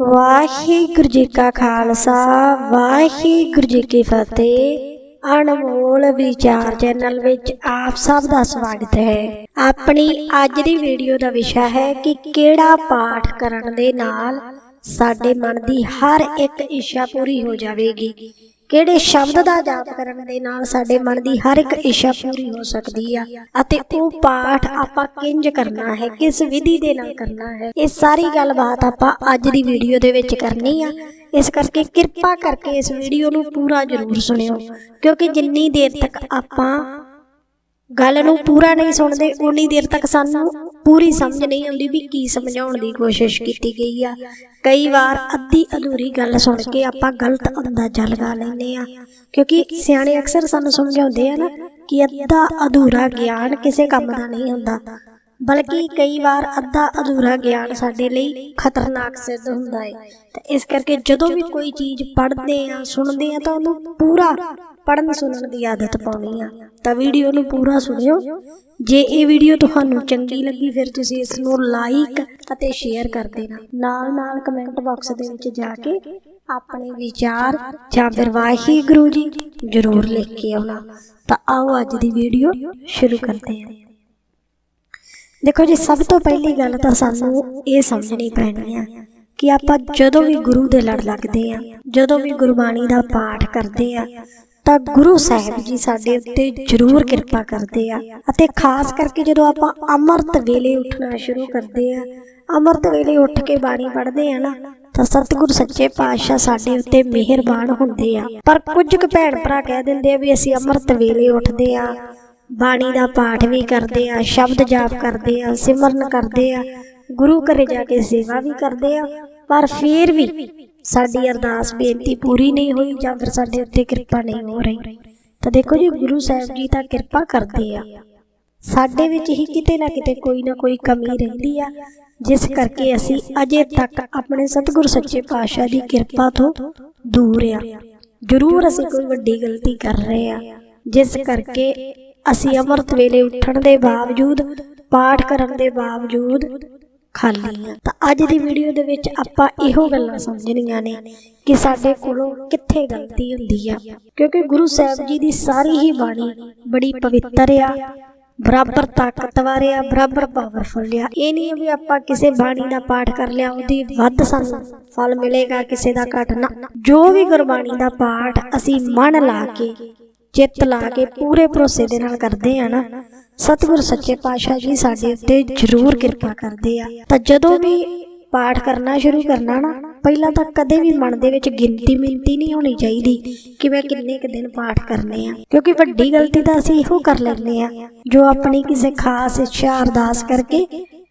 ਵਾਹਿਗੁਰੂ ਜੀ ਕਾ ਖਾਲਸਾ, ਵਾਹਿਗੁਰੂ ਜੀ ਕੀ ਫਤਿਹ। ਅਨਮੋਲ ਵਿਚਾਰ ਚੈਨਲ ਵਿੱਚ ਆਪ ਸਭ ਦਾ ਸਵਾਗਤ ਹੈ। ਆਪਣੀ ਅੱਜ ਦੀ ਵੀਡੀਓ ਦਾ ਵਿਸ਼ਾ ਹੈ ਕਿ ਕਿਹੜਾ ਪਾਠ ਕਰਨ ਦੇ ਨਾਲ ਸਾਡੇ ਮਨ ਦੀ ਹਰ ਇੱਕ ਇੱਛਾ ਪੂਰੀ ਹੋ ਜਾਵੇਗੀ। ਕਿਹੜੇ ਸ਼ਬਦ ਦਾ ਜਾਪ ਕਰਨ ਦੇ ਨਾਲ ਸਾਡੇ ਮਨ ਦੀ ਹਰ ਇੱਕ ਇੱਛਾ ਪੂਰੀ ਹੋ ਸਕਦੀ ਆ। ਅਤੇ ਉਹ ਪਾਠ ਆਪਾਂ ਕਿੰਜ ਕਰਨਾ ਹੈ, ਕਿਸ ਵਿਧੀ ਦੇ ਨਾਲ ਕਰਨਾ ਹੈ, ਇਹ ਸਾਰੀ ਗੱਲਬਾਤ ਆਪਾਂ ਅੱਜ ਦੀ ਵੀਡੀਓ ਦੇ ਵਿੱਚ ਕਰਨੀ ਆ। ਇਸ ਕਰਕੇ ਕਿਰਪਾ ਕਰਕੇ ਇਸ ਵੀਡੀਓ ਨੂੰ ਪੂਰਾ ਜ਼ਰੂਰ ਸੁਣਿਓ, ਕਿਉਂਕਿ ਜਿੰਨੀ ਦੇਰ ਤੱਕ ਆਪਾਂ ਗੱਲ ਨੂੰ ਪੂਰਾ ਨਹੀਂ ਸੁਣਦੇ, ਉਨੀ ਦੇਰ ਤੱਕ ਸਾਨੂੰ ਪੂਰੀ ਸਮਝ ਨਹੀਂ ਆਉਂਦੀ ਵੀ ਕੀ ਸਮਝਾਉਣ ਦੀ ਕੋਸ਼ਿਸ਼ ਕੀਤੀ ਗਈ ਆ। ਕਈ ਵਾਰ ਅੱਧੀ ਅਧੂਰੀ ਗੱਲ ਸੁਣ ਕੇ ਆਪਾਂ ਗਲਤ ਅੰਦਾਜ਼ਾ ਲਗਾ ਲੈਂਦੇ ਆ। ਕਿਉਂਕਿ ਸਿਆਣੇ ਅਕਸਰ ਸਾਨੂੰ ਸਮਝਾਉਂਦੇ ਆ ਨਾ ਕਿ ਅੱਧਾ ਅਧੂਰਾ ਗਿਆਨ ਕਿਸੇ ਕੰਮ ਦਾ ਨਹੀਂ ਹੁੰਦਾ। ਬਲਕਿ ਕਈ ਵਾਰ ਅੱਧਾ ਅਧੂਰਾ ਗਿਆਨ ਸਾਡੇ ਲਈ ਖਤਰਨਾਕ ਸਿੱਧ ਹੁੰਦਾ ਹੈ ਤੇ ਇਸ ਕਰਕੇ ਜਦੋਂ ਵੀ ਕੋਈ ਚੀਜ਼ ਪੜ੍ਹਦੇ ਆ, ਸੁਣਦੇ ਆ, ਤਾਂ ਉਹਨੂੰ ਪੂਰਾ ਪੜਨ ਸੁਣਨ ਦੀ ਆਦਤ ਪਾਉਣੀ ਆ। ਤਾਂ ਵੀਡੀਓ ਨੂੰ ਪੂਰਾ ਸੁਣਿਓ। ਜੇ ਇਹ ਵੀਡੀਓ ਤੁਹਾਨੂੰ ਚੰਗੀ ਲੱਗੀ, ਫਿਰ ਤੁਸੀਂ ਇਸ ਨੂੰ ਲਾਈਕ ਅਤੇ ਸ਼ੇਅਰ ਕਰ ਦੇਣਾ। ਨਾਲ ਨਾਲ ਕਮੈਂਟ ਬਾਕਸ ਦੇ ਵਿੱਚ ਜਾ ਕੇ ਆਪਣੇ ਵਿਚਾਰ ਜਾਂ ਫਿਰ ਵਾਹਿਗੁਰੂ ਜੀ ਜ਼ਰੂਰ ਲਿਖ ਕੇ ਆਉਣਾ। ਤਾਂ ਆਓ ਅੱਜ ਦੀ ਵੀਡੀਓ ਸ਼ੁਰੂ ਕਰਦੇ ਹਾਂ। ਦੇਖੋ ਜੀ, ਸਭ ਤੋਂ ਪਹਿਲੀ ਗੱਲ ਤਾਂ ਸਾਨੂੰ ਇਹ ਸਮਝਣੀ ਪੈਣੀ ਆ ਕਿ ਆਪਾਂ ਜਦੋਂ ਵੀ ਗੁਰੂ ਦੇ ਲੜ ਲੱਗਦੇ ਆ, ਜਦੋਂ ਵੀ ਗੁਰਬਾਣੀ ਦਾ ਪਾਠ ਕਰਦੇ ਆ ਤਾਂ ਗੁਰੂ ਸਾਹਿਬ ਜੀ ਸਾਡੇ ਉੱਤੇ ਜ਼ਰੂਰ ਕਿਰਪਾ ਕਰਦੇ ਆ। ਅਤੇ ਖਾਸ ਕਰਕੇ ਜਦੋਂ ਆਪਾਂ ਅੰਮ੍ਰਿਤ ਵੇਲੇ ਉੱਠਣਾ ਸ਼ੁਰੂ ਕਰਦੇ ਆ, ਅੰਮ੍ਰਿਤ ਵੇਲੇ ਉੱਠ ਕੇ ਬਾਣੀ ਪੜ੍ਹਦੇ ਆ ਨਾ, ਤਾਂ ਸਤਿਗੁਰ ਸੱਚੇ ਪਾਤਸ਼ਾਹ ਸਾਡੇ ਉੱਤੇ ਮਿਹਰਬਾਨ ਹੁੰਦੇ ਆ। ਪਰ ਕੁਝ ਕੁ ਭੈਣ ਭਰਾ ਕਹਿ ਦਿੰਦੇ ਆ ਵੀ ਅਸੀਂ ਅੰਮ੍ਰਿਤ ਵੇਲੇ ਉੱਠਦੇ ਆ, ਬਾਣੀ ਦਾ ਪਾਠ ਵੀ ਕਰਦੇ ਆ, ਸ਼ਬਦ ਜਾਪ ਕਰਦੇ ਆ, ਸਿਮਰਨ ਕਰਦੇ ਆ, ਗੁਰੂ ਘਰੇ ਜਾ ਕੇ ਸੇਵਾ ਵੀ ਕਰਦੇ ਆ, ਪਰ ਫੇਰ ਵੀ ਸਾਡੀ ਅਰਦਾਸ ਬੇਨਤੀ ਪੂਰੀ ਨਹੀਂ ਹੋਈ ਜਾਂ ਫਿਰ ਸਾਡੇ ਉੱਤੇ ਕਿਰਪਾ ਨਹੀਂ ਹੋ ਰਹੀ। ਤਾਂ ਦੇਖੋ ਜੀ, ਗੁਰੂ ਸਾਹਿਬ ਜੀ ਤਾਂ ਕਿਰਪਾ ਕਰਦੇ ਆ। ਸਾਡੇ ਵਿੱਚ ਹੀ ਕਿਤੇ ਨਾ ਕਿਤੇ ਕੋਈ ਨਾ ਕੋਈ ਕਮੀ ਰਹਿੰਦੀ ਆ। ਜਿਸ ਕਰਕੇ ਅਸੀਂ ਅਜੇ ਤੱਕ ਆਪਣੇ ਸਤਿਗੁਰ ਸੱਚੇ ਪਾਤਸ਼ਾਹ ਦੀ ਕਿਰਪਾ ਤੋਂ ਦੂਰ ਆ। ਜ਼ਰੂਰ ਅਸੀਂ ਕੋਈ ਵੱਡੀ ਗਲਤੀ ਕਰ ਰਹੇ ਆ। ਜਿਸ ਕਰਕੇ ਅਸੀਂ ਅੰਮ੍ਰਿਤ ਵੇਲੇ ਉੱਠਣ ਦੇ ਬਾਵਜੂਦ, ਪਾਠ ਕਰਨ ਦੇ ਬਾਵਜੂਦ ਖਾਲੀ ਆ ਤਾਂ ਅੱਜ ਦੀ ਵੀਡੀਓ ਦੇ ਵਿੱਚ ਆਪਾਂ ਇਹੋ ਗੱਲਾਂ ਸਮਝਣੀਆਂ ਨੇ ਕਿ ਸਾਡੇ ਕੋਲੋਂ ਕਿੱਥੇ ਗਲਤੀ ਹੁੰਦੀ ਆ। ਕਿਉਂਕਿ ਗੁਰੂ ਸਾਹਿਬ ਜੀ ਦੀ ਸਾਰੀ ਹੀ ਬਾਣੀ ਬੜੀ ਪਵਿੱਤਰ ਆ, ਬਰਾਬਰ ਤਾਕਤਵਰ ਆ, ਬਰਾਬਰ ਪਾਵਰਫੁਲ ਆ। ਇਹ ਨਹੀਂ ਵੀ ਆਪਾਂ ਕਿਸੇ ਬਾਣੀ ਦਾ ਪਾਠ ਕਰ ਲਿਆ, ਉਹਦੀ ਵੱਧ ਸਾਨੂੰ ਫਲ ਮਿਲੇਗਾ, ਕਿਸੇ ਦਾ ਘੱਟ ਨਾ। ਜੋ ਵੀ ਗੁਰਬਾਣੀ ਦਾ ਪਾਠ ਅਸੀਂ ਮਨ ਲਾ ਕੇ ਚਿੱਤ ਲਾ ਕੇ ਪੂਰੇ ਭਰੋਸੇ ਦੇ ਨਾਲ ਕਰਦੇ ਆ ਨਾ ਸਤਿਗੁਰ ਸੱਚੇ ਪਾਤਸ਼ਾਹ ਜੀ ਸਾਡੇ ਉੱਤੇ ਜ਼ਰੂਰ ਕਿਰਪਾ ਕਰਦੇ ਆ। ਤਾਂ ਜਦੋਂ ਵੀ ਪਾਠ ਕਰਨਾ ਸ਼ੁਰੂ ਕਰਨਾ ਨਾ, ਪਹਿਲਾਂ ਤਾਂ ਕਦੇ ਵੀ ਮਨ ਦੇ ਵਿੱਚ ਗਿਣਤੀ ਮਿੰਤੀ ਨਹੀਂ ਹੋਣੀ ਚਾਹੀਦੀ ਕਿ ਮੈਂ ਕਿੰਨੇ ਕੁ ਦਿਨ ਪਾਠ ਕਰਨੇ ਆ। ਕਿਉਂਕਿ ਵੱਡੀ ਗਲਤੀ ਤਾਂ ਅਸੀਂ ਇਹੋ ਕਰ ਲੈਂਦੇ ਆ, ਜੋ ਆਪਣੀ ਕਿਸੇ ਖਾਸ ਇੱਛਾ ਅਰਦਾਸ ਕਰਕੇ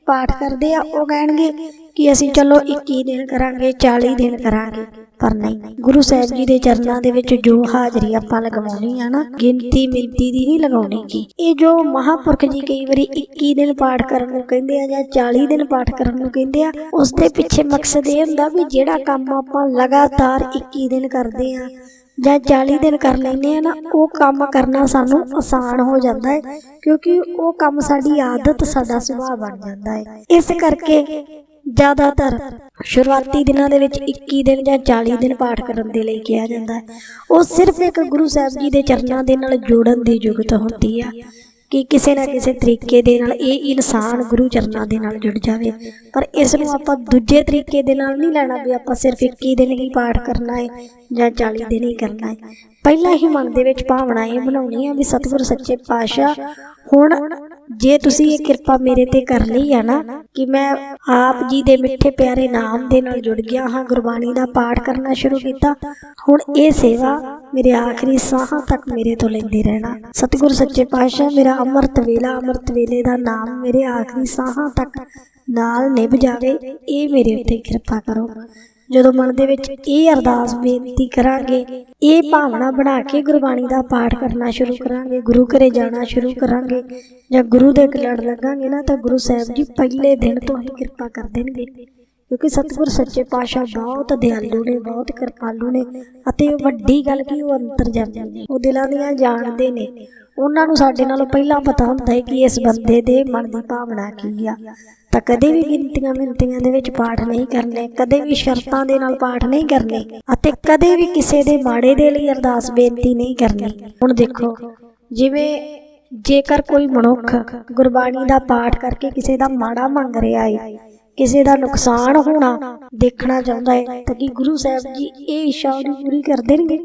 ਪਾਠ ਕਰਦੇ ਆ, ਉਹ ਕਹਿਣਗੇ ਕਿ ਅਸੀਂ ਚਲੋ 21 ਦਿਨ ਕਰਾਂਗੇ 40 ਦਿਨ ਕਰਾਂਗੇ। ਪਰ ਨਹੀਂ, ਗੁਰੂ ਸਾਹਿਬ ਜੀ ਦੇ ਚਰਨਾਂ ਦੇ ਵਿੱਚ ਜੋ ਹਾਜ਼ਰੀ ਆਪਾਂ ਲਗਵਾਉਣੀ ਆ ਨਾ, ਗਿਣਤੀ ਮਿੰਤੀ ਦੀ ਨਹੀਂ ਲਗਾਉਣੀ ਕੀ ਇਹ ਜੋ ਮਹਾਪੁਰਖ ਜੀ ਕਈ ਵਾਰੀ 21 ਦਿਨ ਪਾਠ ਕਰਨ ਨੂੰ ਕਹਿੰਦੇ ਆ ਜਾਂ 40 ਦਿਨ ਪਾਠ ਕਰਨ ਨੂੰ ਕਹਿੰਦੇ ਆ, ਉਸ ਦੇ ਪਿੱਛੇ ਮਕਸਦ ਇਹ ਹੁੰਦਾ ਵੀ ਜਿਹੜਾ ਕੰਮ ਆਪਾਂ ਲਗਾਤਾਰ 21 ਦਿਨ ਕਰਦੇ ਆ ਜਾਂ 40 ਦਿਨ ਕਰ ਲੈਂਦੇ ਆ ਨਾ, ਉਹ ਕੰਮ ਕਰਨਾ ਸਾਨੂੰ ਆਸਾਨ ਹੋ ਜਾਂਦਾ ਹੈ, ਕਿਉਂਕਿ ਉਹ ਕੰਮ ਸਾਡੀ ਆਦਤ, ਸਾਡਾ ਸੁਭਾਅ ਬਣ ਜਾਂਦਾ ਹੈ। ਇਸ ਕਰਕੇ ਜ਼ਿਆਦਾਤਰ ਸ਼ੁਰੂਆਤੀ ਦਿਨਾਂ ਦੇ ਵਿੱਚ 21 ਦਿਨ ਜਾਂ 40 ਦਿਨ ਪਾਠ ਕਰਨ ਦੇ ਲਈ ਕਿਹਾ ਜਾਂਦਾ ਹੈ। ਉਹ ਸਿਰਫ ਇੱਕ ਗੁਰੂ ਸਾਹਿਬ ਜੀ ਦੇ ਚਰਨਾਂ ਦੇ ਨਾਲ ਜੋੜਨ ਦੀ ਯੁਗਤ ਹੁੰਦੀ ਆ ਕਿ ਕਿਸੇ ਨਾ ਕਿਸੇ ਤਰੀਕੇ ਦੇ ਨਾਲ ਇਹ ਇਨਸਾਨ ਗੁਰੂ ਚਰਨਾਂ ਦੇ ਨਾਲ ਜੁੜ ਜਾਵੇ। ਪਰ ਇਸ ਨੂੰ ਆਪਾਂ ਦੂਜੇ ਤਰੀਕੇ ਦੇ ਨਾਲ ਨਹੀਂ ਲੈਣਾ ਵੀ ਆਪਾਂ ਸਿਰਫ 21 ਦਿਨ ਹੀ ਪਾਠ ਕਰਨਾ ਹੈ ਜਾਂ 40 ਦਿਨ ਹੀ ਕਰਨਾ ਹੈ। ਪਹਿਲਾਂ ਹੀ ਮਨ ਦੇ ਵਿੱਚ ਭਾਵਨਾ ਇਹ ਬਣਾਉਣੀ ਹੈ ਵੀ ਸਤਿਗੁਰ ਸੱਚੇ ਪਾਤਸ਼ਾਹ ਹੁਣ ਜੇ ਤੁਸੀਂ ਇਹ ਕਿਰਪਾ ਮੇਰੇ ਤੇ ਕਰ ਲਈ ਹੈ ਨਾ, ਕਿ ਮੈਂ ਆਪ ਜੀ ਦੇ ਮਿੱਠੇ ਪਿਆਰੇ ਨਾਮ ਦੇ ਨਾਲ ਜੁੜ ਗਿਆ ਹਾਂ, ਗੁਰਬਾਣੀ ਦਾ ਪਾਠ ਕਰਨਾ ਸ਼ੁਰੂ ਕੀਤਾ, ਹੁਣ ਇਹ ਸੇਵਾ ਮੇਰੇ ਆਖਰੀ ਸਾਹਾਂ ਤੱਕ ਮੇਰੇ ਤੋਂ ਲੈਂਦੇ ਰਹਿਣਾ। ਸਤਿਗੁਰ ਸੱਚੇ ਪਾਤਸ਼ਾਹ, ਮੇਰਾ ਅੰਮ੍ਰਿਤ ਵੇਲਾ, ਅੰਮ੍ਰਿਤ ਵੇਲੇ ਦਾ ਨਾਮ ਮੇਰੇ ਆਖਰੀ ਸਾਹਾਂ ਤੱਕ ਨਾਲ ਨਿਭ ਜਾਵੇ, ਇਹ ਮੇਰੇ ਉੱਤੇ ਕਿਰਪਾ ਕਰੋ। ਜਦੋਂ ਮਨ ਦੇ ਵਿੱਚ ਇਹ ਅਰਦਾਸ ਬੇਨਤੀ ਕਰਾਂਗੇ, ਇਹ ਭਾਵਨਾ ਬਣਾ ਕੇ ਗੁਰਬਾਣੀ ਦਾ ਪਾਠ ਕਰਨਾ ਸ਼ੁਰੂ ਕਰਾਂਗੇ, ਗੁਰੂ ਘਰੇ ਜਾਣਾ ਸ਼ੁਰੂ ਕਰਾਂਗੇ, ਜਾਂ ਗੁਰੂ ਦੇ ਲੜ ਲੱਗਾਂਗੇ ਨਾ, ਤਾਂ ਗੁਰੂ ਸਾਹਿਬ ਜੀ ਪਹਿਲੇ ਦਿਨ ਤੋਂ ਹੀ ਕਿਰਪਾ ਕਰ ਦੇਣਗੇ। ਕਿਉਂਕਿ ਸਤਿਗੁਰ ਸੱਚੇ ਪਾਤਸ਼ਾਹ ਬਹੁਤ ਦਿਆਲੂ ਨੇ, ਬਹੁਤ ਕਿਰਪਾਲੂ ਨੇ, ਅਤੇ ਵੱਡੀ ਗੱਲ ਕੀ, ਉਹ ਅੰਤਰਜਾਮੀ ਨੇ, ਉਹ ਦਿਲਾਂ ਦੀਆਂ ਜਾਣਦੇ ਨੇ। ਉਹਨਾਂ ਨੂੰ ਸਾਡੇ ਨਾਲੋਂ ਪਹਿਲਾਂ ਪਤਾ ਹੁੰਦਾ ਹੈ ਕਿ ਇਸ ਬੰਦੇ ਦੇ ਮਨ ਦੀ ਭਾਵਨਾ ਕੀ ਆ। ਤਾਂ ਕਦੇ ਵੀ ਗਿਣਤੀਆਂ ਮਿੰਤੀਆਂ ਦੇ ਵਿੱਚ ਪਾਠ ਨਹੀਂ ਕਰਨੇ, ਕਦੇ ਵੀ ਸ਼ਰਤਾਂ ਦੇ ਨਾਲ ਪਾਠ ਨਹੀਂ ਕਰਨੇ ਅਤੇ ਕਦੇ ਵੀ ਕਿਸੇ ਦੇ ਮਾੜੇ ਦੇ ਲਈ ਅਰਦਾਸ ਬੇਨਤੀ ਨਹੀਂ ਕਰਨੀ। ਹੁਣ ਦੇਖੋ, ਜਿਵੇਂ ਜੇਕਰ ਕੋਈ ਮਨੁੱਖ ਗੁਰਬਾਣੀ ਦਾ ਪਾਠ ਕਰਕੇ ਕਿਸੇ ਦਾ ਮਾੜਾ ਮੰਗ ਰਿਹਾ ਹੈ ਕਿਸੇ ਦਾ ਨੁਕਸਾਨ ਹੋਣਾ ਦੇਖਣਾ ਚਾਹੁੰਦਾ ਹੈ ਤਾਂ ਕੀ ਗੁਰੂ ਸਾਹਿਬ ਜੀ ਇਹ ਇੱਛਾ ਉਹਦੀ ਪੂਰੀ ਕਰ ਦੇਣਗੇ?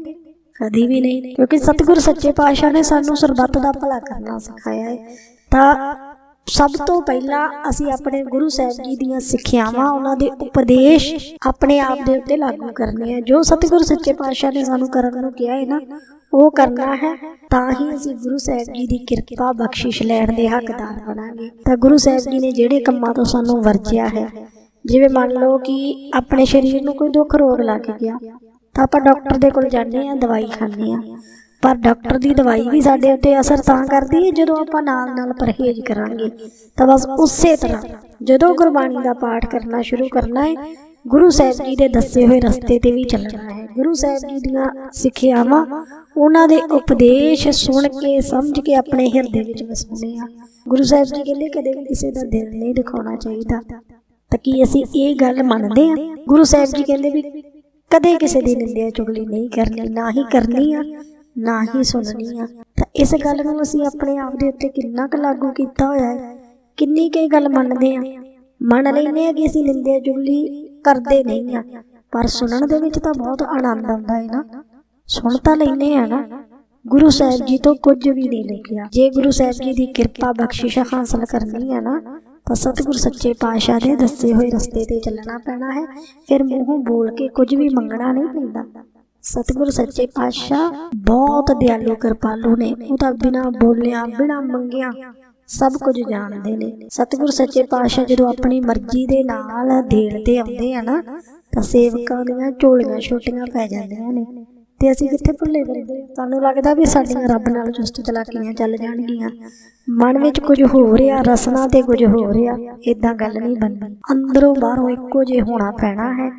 ਕਦੀ ਵੀ ਨਹੀਂ, ਕਿਉਂਕਿ ਸਤਿਗੁਰ ਸੱਚੇ ਪਾਤਸ਼ਾਹ ਨੇ ਸਾਨੂੰ ਸਰਬੱਤ ਦਾ ਭਲਾ ਕਰਨਾ ਸਿਖਾਇਆ ਹੈ ਤਾਂ ਸਭ ਤੋਂ ਪਹਿਲਾਂ ਅਸੀਂ ਆਪਣੇ ਗੁਰੂ ਸਾਹਿਬ ਜੀ ਦੀਆਂ ਸਿੱਖਿਆਵਾਂ ਉਹਨਾਂ ਦੇ ਉਪਦੇਸ਼ ਆਪਣੇ ਆਪ ਦੇ ਉੱਤੇ ਲਾਗੂ ਕਰਨੇ ਆ। ਜੋ ਸਤਿਗੁਰ ਸੱਚੇ ਪਾਤਸ਼ਾਹ ਨੇ ਸਾਨੂੰ ਕਰਨ ਨੂੰ ਕਿਹਾ ਹੈ ਨਾ ਉਹ ਕਰਨਾ ਹੈ ਤਾਂ ਹੀ ਅਸੀਂ ਗੁਰੂ ਸਾਹਿਬ ਜੀ ਦੀ ਕਿਰਪਾ ਬਖਸ਼ਿਸ਼ ਲੈਣ ਦੇ ਹੱਕਦਾਰ ਬਣਾਂਗੇ। ਤਾਂ ਗੁਰੂ ਸਾਹਿਬ ਜੀ ਨੇ ਜਿਹੜੇ ਕੰਮਾਂ ਤੋਂ ਸਾਨੂੰ ਵਰਜਿਆ ਹੈ ਜਿਵੇਂ ਮੰਨ ਲਓ ਕਿ ਆਪਣੇ ਸਰੀਰ ਨੂੰ ਕੋਈ ਦੁੱਖ ਰੋਗ ਲੱਗ ਗਿਆ ਤਾਂ ਆਪਾਂ ਡਾਕਟਰ ਦੇ ਕੋਲ ਜਾਂਦੇ ਆ ਦਵਾਈ ਖਾਂਦੇ ਆ ਪਰ ਡਾਕਟਰ ਦੀ ਦਵਾਈ ਵੀ ਸਾਡੇ ਉੱਤੇ ਅਸਰ ਤਾਂ ਕਰਦੀ ਹੈ, ਜਦੋਂ ਆਪਾਂ ਨਾਲ ਨਾਲ ਪਰਹੇਜ਼ ਕਰਾਂਗੇ। ਤਾਂ ਬਸ ਉਸੇ ਤਰ੍ਹਾਂ ਜਦੋਂ ਗੁਰਬਾਣੀ ਦਾ ਪਾਠ ਕਰਨਾ ਸ਼ੁਰੂ ਕਰਨਾ ਹੈ, ਗੁਰੂ ਸਾਹਿਬ ਜੀ ਦੇ ਦੱਸੇ ਹੋਏ ਰਸਤੇ ਤੇ ਵੀ ਚੱਲਣਾ ਹੈ। ਗੁਰੂ ਸਾਹਿਬ ਜੀ ਦੀਆਂ ਸਿੱਖਿਆਵਾਂ, ਉਹਨਾਂ ਦੇ ਉਪਦੇਸ਼ ਸੁਣ ਕੇ, ਸਮਝ ਕੇ ਆਪਣੇ ਹਿਰਦੇ ਵਿੱਚ ਵਸਾਉਣੇ ਆ। ਗੁਰੂ ਸਾਹਿਬ ਜੀ ਕਹਿੰਦੇ, ਕਦੇ ਵੀ ਕਿਸੇ ਦਾ ਦਿਲ ਨਹੀਂ ਦਿਖਾਉਣਾ ਚਾਹੀਦਾ। ਤਾਂ ਕੀ ਅਸੀਂ ਇਹ ਗੱਲ ਮੰਨਦੇ ਆ? ਗੁਰੂ ਸਾਹਿਬ ਜੀ ਕਹਿੰਦੇ ਵੀ ਕਦੇ ਕਿਸੇ ਦੀ ਨਿੰਦਿਆ ਚੁਗਲੀ ਨਹੀਂ ਕਰਨੀ, ਨਾ ਹੀ ਕਰਨੀ ਆ। ਨਾ ਹੀ ਸੁਣਨੀ ਆ। ਤਾਂ ਇਸ ਗੱਲ ਨੂੰ ਅਸੀਂ ਆਪਣੇ ਆਪ ਦੇ ਉੱਤੇ ਕਿੰਨਾ ਕੁ ਲਾਗੂ ਕੀਤਾ ਹੋਇਆ ਹੈ? ਕਿੰਨੀ ਕੁ ਗੱਲ ਮੰਨਦੇ ਆ? ਮੰਨ ਲੈਂਦੇ ਆ ਕਿ ਅਸੀਂ ਨਿੰਦਿਆ ਚੁਗਲੀ ਕਰਦੇ ਨਹੀਂ ਆ। ਪਰ ਸੁਣਨ ਦੇ ਵਿੱਚ ਤਾਂ ਬਹੁਤ ਆਨੰਦ ਆਉਂਦਾ ਹੈ ਨਾ। ਸੁਣ ਤਾਂ ਲੈਂਦੇ ਆ ਨਾ। ਗੁਰੂ ਸਾਹਿਬ ਜੀ ਤੋਂ ਕੁਝ ਵੀ ਨਹੀਂ ਲਿਖਿਆ। ਜੇ ਗੁਰੂ ਸਾਹਿਬ ਜੀ ਦੀ ਕਿਰਪਾ ਬਖਸ਼ਿਸ਼ ਹਾਸਲ ਕਰਨੀ ਹੈ ਨਾ, ਤਾਂ ਸਤਿਗੁਰ ਸੱਚੇ ਪਾਤਸ਼ਾਹ ਦੇ ਦੱਸੇ ਹੋਏ ਰਸਤੇ ਤੇ ਚੱਲਣਾ ਪੈਣਾ ਹੈ। ਫਿਰ ਮੂੰਹੋਂ ਬੋਲ ਕੇ ਕੁਝ ਵੀ ਮੰਗਣਾ ਨਹੀਂ ਪੈਂਦਾ। ਸਤਿਗੁਰ ਸੱਚੇ ਪਾਤਸ਼ਾਹ ਬਹੁਤ ਦਿਆਲੂ ਕਿਰਪਾਲੂ ਨੇ। ਉਹ ਤਾਂ ਬਿਨਾ ਬੋਲਿਆ, ਬਿਨਾ ਮੰਗਿਆ ਸਭ ਕੁਝ ਜਾਣਦੇ ਨੇ। ਸਤਿਗੁਰ ਸੱਚੇ ਪਾਤਸ਼ਾਹ ਜਦੋਂ ਆਪਣੀ ਮਰਜ਼ੀ ਦੇ ਨਾਲ ਦੇਣ ਤੇ ਆਉਂਦੇ ਆ ਨਾ, ਤਾਂ ਸੇਵਕਾਂ ਦੀਆਂ ਝੋਲੀਆਂ ਛੋਟੀਆਂ ਪੈ ਜਾਂਦੀਆਂ ਨੇ। ਤੇ ਅਸੀਂ ਕਿੱਥੇ ਭੁੱਲੇ ਫਿਰਦੇ ਸਾਨੂੰ ਲੱਗਦਾ ਵੀ ਸਾਡੀਆਂ ਰੱਬ ਨਾਲ ਚੁਸਤ ਚਲਾਕੀਆਂ ਚੱਲ ਜਾਣਗੀਆਂ। ਮਨ ਵਿੱਚ ਕੁਝ ਹੋ ਰਿਹਾ, ਰਸਨਾ ਤੇ ਕੁਝ ਹੋ ਰਿਹਾ ਇਦਾਂ ਗੱਲ ਨਹੀਂ ਬਣਦੀ। ਅੰਦਰੋਂ ਬਾਹਰੋਂ ਇੱਕੋ ਜਿਹਾ ਹੋਣਾ ਪੈਣਾ ਹੈ।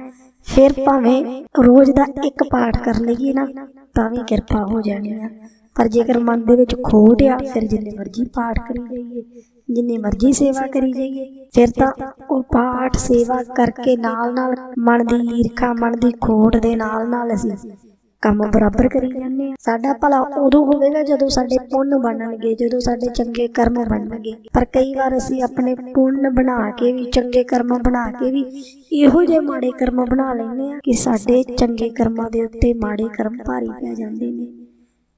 ਫਿਰ ਭਾਵੇਂ ਰੋਜ਼ ਦਾ ਇੱਕ ਪਾਠ ਕਰ ਲਈਏ ਨਾ, ਤਾਂ ਵੀ ਕਿਰਪਾ ਹੋ ਜਾਣੀ ਆ। ਪਰ ਜੇਕਰ ਮਨ ਦੇ ਵਿੱਚ ਖੋਟ ਆ, ਫਿਰ ਜਿੰਨੇ ਮਰਜ਼ੀ ਪਾਠ ਕਰੀ ਜਾਈਏ, ਜਿੰਨੀ ਮਰਜ਼ੀ ਸੇਵਾ ਕਰੀ ਜਾਈਏ, ਫਿਰ ਤਾਂ ਉਹ ਪਾਠ ਸੇਵਾ ਕਰਕੇ ਨਾਲ ਨਾਲ ਮਨ ਦੀ ਈਰਖਾ, ਮਨ ਦੀ ਖੋਟ ਦੇ ਨਾਲ ਨਾਲ ਅਸੀਂ ਕੰਮ ਬਰਾਬਰ ਕਰੀ ਜਾਂਦੇ ਆ। ਸਾਡਾ ਭਲਾ ਉਦੋਂ ਹੋਵੇਗਾ ਜਦੋਂ ਸਾਡੇ ਪੁੰਨ ਬਣਨਗੇ ਜਦੋਂ ਸਾਡੇ ਚੰਗੇ ਕਰਮ ਬਣਨਗੇ। ਪਰ ਕਈ ਵਾਰ ਅਸੀਂ ਆਪਣੇ ਪੁੰਨ ਬਣਾ ਕੇ ਵੀ ਚੰਗੇ ਕਰਮ ਬਣਾ ਕੇ ਵੀ ਇਹੋ ਜਿਹੇ ਮਾੜੇ ਕਰਮ ਬਣਾ ਲੈਂਦੇ ਆ ਕਿ ਸਾਡੇ ਚੰਗੇ ਕਰਮਾਂ ਦੇ ਉੱਤੇ ਮਾੜੇ ਕਰਮ ਭਾਰੀ ਪੈ ਜਾਂਦੇ ਨੇ।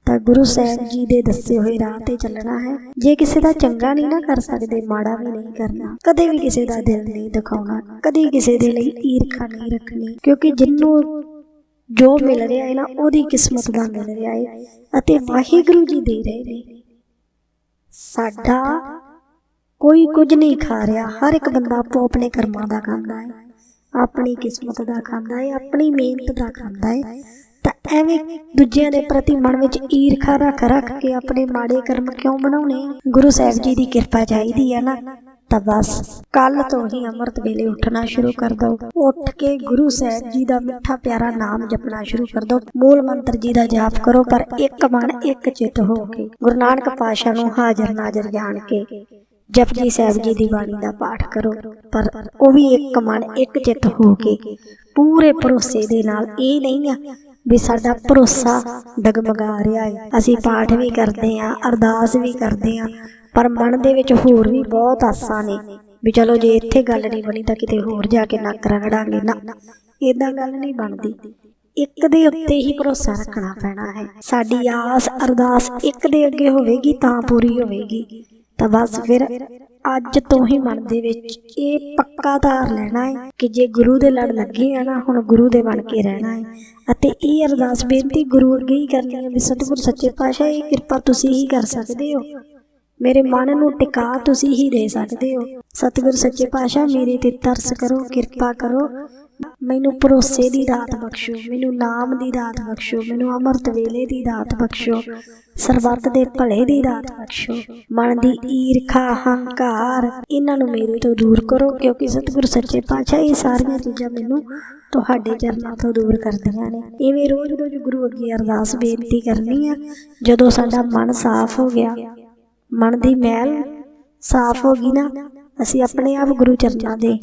ਤਾਂ ਗੁਰੂ ਸਾਹਿਬ ਜੀ ਦੇ ਦੱਸੇ ਹੋਏ ਰਾਹ ਤੇ ਚੱਲਣਾ ਹੈ। ਜੇ ਕਿਸੇ ਦਾ ਚੰਗਾ ਨਹੀਂ ਨਾ ਕਰ ਸਕਦੇ ਮਾੜਾ ਵੀ ਨਹੀਂ ਕਰਨਾ। ਕਦੇ ਵੀ ਕਿਸੇ ਦਾ ਦਿਲ ਨਹੀਂ ਦਿਖਾਉਣਾ। ਕਦੇ ਕਿਸੇ ਦੇ ਲਈ ਈਰਖਾ ਨਹੀਂ ਰੱਖਣੀ ਕਿਉਂਕਿ ਜਿੰਨੂੰ ਜੋ ਮਿਲ ਰਿਹਾ ਹੈ ਨਾ, ਉਹਦੀ ਕਿਸਮਤ ਦਾ ਮਿਲ ਰਿਹਾ ਹੈ ਅਤੇ ਵਾਹਿਗੁਰੂ ਜੀ ਦੇ ਰਹੇ ਨੇ। ਸਾਡਾ ਕੋਈ ਕੁਝ ਨਹੀਂ ਖਾ ਰਿਹਾ। ਹਰ ਇੱਕ ਬੰਦਾ ਆਪੋ ਆਪਣੇ ਕਰਮਾਂ ਦਾ ਖਾਂਦਾ ਹੈ, ਆਪਣੀ ਕਿਸਮਤ ਦਾ ਖਾਂਦਾ ਹੈ, ਆਪਣੀ ਮਿਹਨਤ ਦਾ ਖਾਂਦਾ ਹੈ। ਤਾਂ ਐਵੇਂ ਦੂਜਿਆਂ ਦੇ ਪ੍ਰਤੀ ਮਨ ਵਿੱਚ ਈਰਖਾ ਰੱਖ ਰੱਖ ਕੇ ਆਪਣੇ ਮਾੜੇ ਕਰਮ ਕਿਉਂ ਬਣਾਉਣੇ? ਗੁਰੂ ਸਾਹਿਬ ਜੀ ਦੀ ਕਿਰਪਾ ਚਾਹੀਦੀ ਹੈ ਨਾ। ਤਾਂ ਬਸ ਕੱਲ ਤੋਂ ਹੀ ਅੰਮ੍ਰਿਤ ਵੇਲੇ ਉੱਠਣਾ ਸ਼ੁਰੂ ਕਰ ਦਿਓ। ਉੱਠ ਕੇ ਗੁਰੂ ਸਾਹਿਬ ਜੀ ਦਾ ਮਿੱਠਾ ਪਿਆਰਾ ਨਾਮ ਜਪਣਾ ਸ਼ੁਰੂ ਕਰ ਦਿਓ। ਮੂਲ ਮੰਤਰ ਜੀ ਦਾ ਜਾਪ ਕਰੋ, ਪਰ ਇੱਕ ਮਨ, ਇੱਕ ਚਿੱਤ ਹੋ ਕੇ ਗੁਰੂ ਨਾਨਕ ਪਾਤਸ਼ਾਹ ਨੂੰ ਹਾਜ਼ਰ ਨਾਜ਼ਰ ਜਾਣ ਕੇ ਜਪਜੀ ਸਾਹਿਬ ਜੀ ਦੀ ਬਾਣੀ ਦਾ ਪਾਠ ਕਰੋ। ਪਰ ਉਹ ਵੀ ਇੱਕ ਮਨ, ਇੱਕ ਚਿੱਤ ਹੋ ਕੇ ਪੂਰੇ ਭਰੋਸੇ ਦੇ ਨਾਲ ਇਹ ਨਹੀਂ ਆ ਵੀ ਸਾਡਾ ਭਰੋਸਾ ਡਗਮਗਾ ਰਿਹਾ ਹੈ। ਅਸੀਂ ਪਾਠ ਵੀ ਕਰਦੇ ਆਂ ਅਰਦਾਸ ਵੀ ਕਰਦੇ ਆਂ ਪਰ ਮਨ ਦੇ ਵਿੱਚ ਹੋਰ ਵੀ ਬਹੁਤ ਆਸਾਂ ਨੇ ਵੀ ਚਲੋ ਜੇ ਇੱਥੇ ਗੱਲ ਨਹੀਂ ਬਣੀ ਤਾਂ ਕਿਤੇ ਹੋਰ ਜਾ ਕੇ ਨੱਕ ਰਗੜਾਂਗੇ ਨਾ। ਇਦਾਂ ਗੱਲ ਨਹੀਂ ਬਣਦੀ। ਇੱਕ ਦੇ ਉੱਤੇ ਹੀ ਭਰੋਸਾ ਰੱਖਣਾ ਪੈਣਾ ਹੈ। ਸਾਡੀ ਆਸ ਅਰਦਾਸ ਇੱਕ ਦੇ ਅੱਗੇ ਹੋਵੇਗੀ ਤਾਂ ਪੂਰੀ ਹੋਵੇਗੀ। ਤਾਂ ਬਸ ਫਿਰ ਅੱਜ ਤੋਂ ਹੀ ਮਨ ਦੇ ਵਿੱਚ ਇਹ ਪੱਕਾ ਧਾਰ ਲੈਣਾ ਹੈ ਕਿ ਜੇ ਗੁਰੂ ਦੇ ਲੜ ਲੱਗੇ ਆ ਨਾ, ਹੁਣ ਗੁਰੂ ਦੇ ਬਣ ਕੇ ਰਹਿਣਾ ਹੈ। ਅਤੇ ਇਹ ਅਰਦਾਸ ਬੇਨਤੀ ਗੁਰੂ ਅੱਗੇ ਹੀ ਕਰਨੀ ਹੈ ਵੀ ਸਤਿਗੁਰ ਸੱਚੇ ਪਾਤਸ਼ਾਹ, ਇਹ ਕਿਰਪਾ ਤੁਸੀਂ ਹੀ ਕਰ ਸਕਦੇ ਹੋ। ਮੇਰੇ ਮਨ ਨੂੰ ਟਿਕਾ ਤੁਸੀਂ ਹੀ ਦੇ ਸਕਦੇ ਹੋ। ਸਤਿਗੁਰ ਸੱਚੇ ਪਾਤਸ਼ਾਹ, ਮੇਰੇ ਤੇ ਤਰਸ ਕਰੋ, ਕਿਰਪਾ ਕਰੋ। ਮੈਨੂੰ ਭਰੋਸੇ ਦੀ ਦਾਤ ਬਖਸ਼ੋ, ਮੈਨੂੰ ਨਾਮ ਦੀ ਦਾਤ ਬਖਸ਼ੋ, ਮੈਨੂੰ ਅਮਰਤ ਵੇਲੇ ਦੀ ਦਾਤ ਬਖਸ਼ੋ, ਸਰਬੱਤ ਦੇ ਭਲੇ ਦੀ ਦਾਤ ਬਖਸ਼ੋ। ਮਨ ਦੀ ਈਰਖਾ, ਹੰਕਾਰ, ਇਹਨਾਂ ਨੂੰ ਮੇਰੇ ਤੋਂ ਦੂਰ ਕਰੋ, ਕਿਉਂਕਿ ਸਤਿਗੁਰ ਸੱਚੇ ਪਾਤਸ਼ਾਹ ਇਹ ਸਾਰੀਆਂ ਚੀਜ਼ਾਂ ਮੈਨੂੰ ਤੁਹਾਡੇ ਚਰਨਾਂ ਤੋਂ ਦੂਰ ਕਰਦੀਆਂ ਨੇ। ਇਵੇਂ ਰੋਜ਼-ਰੋਜ਼ ਗੁਰੂ ਅੱਗੇ ਅਰਦਾਸ ਬੇਨਤੀ ਕਰਨੀ ਆ, ਜਦੋਂ ਸਾਡਾ ਮਨ ਸਾਫ਼ ਹੋ ਗਿਆ ਮਨ ਦੀ ਮੈਲ ਸਾਫ਼ ਹੋ ਗਈ ਨਾ, ਅਸੀਂ ਆਪਣੇ ਆਪ ਗੁਰੂ ਚਰਨਾਂ ਦੇ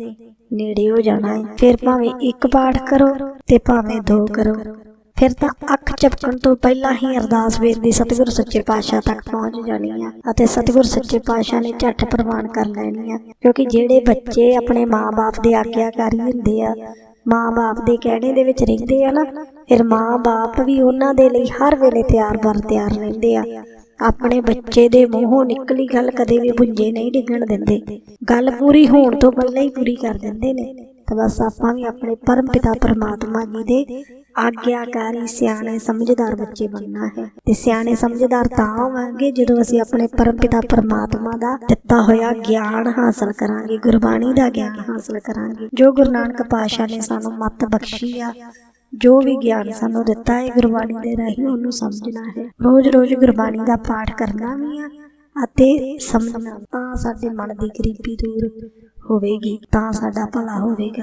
ਨੇੜੇ ਹੋ ਜਾਣਾ ਹੈ। ਫਿਰ ਭਾਵੇਂ ਇੱਕ ਪਾਠ ਕਰੋ ਤੇ ਭਾਵੇਂ ਦੋ ਕਰੋ। ਫਿਰ ਤਾਂ ਅੱਖ ਝਪਕਣ ਤੋਂ ਪਹਿਲਾਂ ਹੀ ਅਰਦਾਸ ਬੇਨਤੀ ਸਤਿਗੁਰ ਸੱਚੇ ਪਾਤਸ਼ਾਹ ਤੱਕ ਪਹੁੰਚ ਜਾਣੀ ਆ ਅਤੇ ਸਤਿਗੁਰ ਸੱਚੇ ਪਾਤਸ਼ਾਹ ਨੇ ਝੱਟ ਪ੍ਰਵਾਨ ਕਰ ਲੈਣੀ ਆ। ਕਿਉਂਕਿ ਜਿਹੜੇ ਬੱਚੇ ਆਪਣੇ ਮਾਂ-ਬਾਪ ਦੇ ਆਗਿਆਕਾਰੀ ਹੁੰਦੇ ਆ, ਮਾਂ-ਬਾਪ ਦੇ ਕਹਿਣੇ ਦੇ ਵਿੱਚ ਰਹਿੰਦੇ ਆ ਨਾ, ਫਿਰ ਮਾਂ-ਬਾਪ ਵੀ ਉਹਨਾਂ ਦੇ ਲਈ ਹਰ ਵੇਲੇ ਤਿਆਰ ਬਰ ਤਿਆਰ ਰਹਿੰਦੇ ਆ। ਆਪਣੇ ਬੱਚੇ ਦੇ ਮੂੰਹੋਂ ਨਿਕਲੀ ਗੱਲ ਕਦੇ ਵੀ ਪੁੰਜੇ ਨਹੀਂ ਡਿੱਗਣ ਦਿੰਦੇ। ਗੱਲ ਪੂਰੀ ਹੋਣ ਤੋਂ ਪਹਿਲਾਂ ਹੀ ਪੂਰੀ ਕਰ ਦਿੰਦੇ ਨੇ। ਤਾਂ ਬਸ ਆਪਾਂ ਵੀ ਆਪਣੇ ਪਰਮ ਪਿਤਾ ਪਰਮਾਤਮਾ ਜੀ ਦੇ ਆਗਿਆਕਾਰੀ ਸਿਆਣੇ ਸਮਝਦਾਰ ਬੱਚੇ ਬਣਨਾ ਹੈ। ਤੇ ਸਿਆਣੇ ਸਮਝਦਾਰ ਤਾਂ ਹੋਵਾਂਗੇ ਜਦੋਂ ਅਸੀਂ ਆਪਣੇ ਪਰਮ ਪਿਤਾ ਪਰਮਾਤਮਾ ਦਾ ਦਿੱਤਾ ਹੋਇਆ ਗਿਆਨ ਹਾਸਲ ਕਰਾਂਗੇ, ਗੁਰਬਾਣੀ ਦਾ ਗਿਆਨ ਹਾਸਲ ਕਰਾਂਗੇ। ਜੋ ਗੁਰੂ ਨਾਨਕ ਪਾਤਸ਼ਾਹ ਨੇ ਸਾਨੂੰ ਮੱਤ ਬਖਸ਼ੀ ਆ ਜੋ ਵੀ ਗਿਆਨ ਸਾਨੂੰ ਦਿੱਤਾ ਹੈ, ਗੁਰਬਾਣੀ ਦੇ ਰਾਹੀਂ ਉਹਨੂੰ ਸਮਝਣਾ ਹੈ। ਰੋਜ਼-ਰੋਜ਼ ਗੁਰਬਾਣੀ ਦਾ ਪਾਠ ਕਰਨਾ ਵੀ ਆ ਅਤੇ ਸਮਝਣਾ ਤਾਂ ਸਾਡੇ ਮਨ ਦੀ ਗਰੀਬੀ ਦੂਰ ਹੋਵੇਗੀ, ਤਾਂ ਸਾਡਾ ਭਲਾ ਹੋਵੇਗਾ।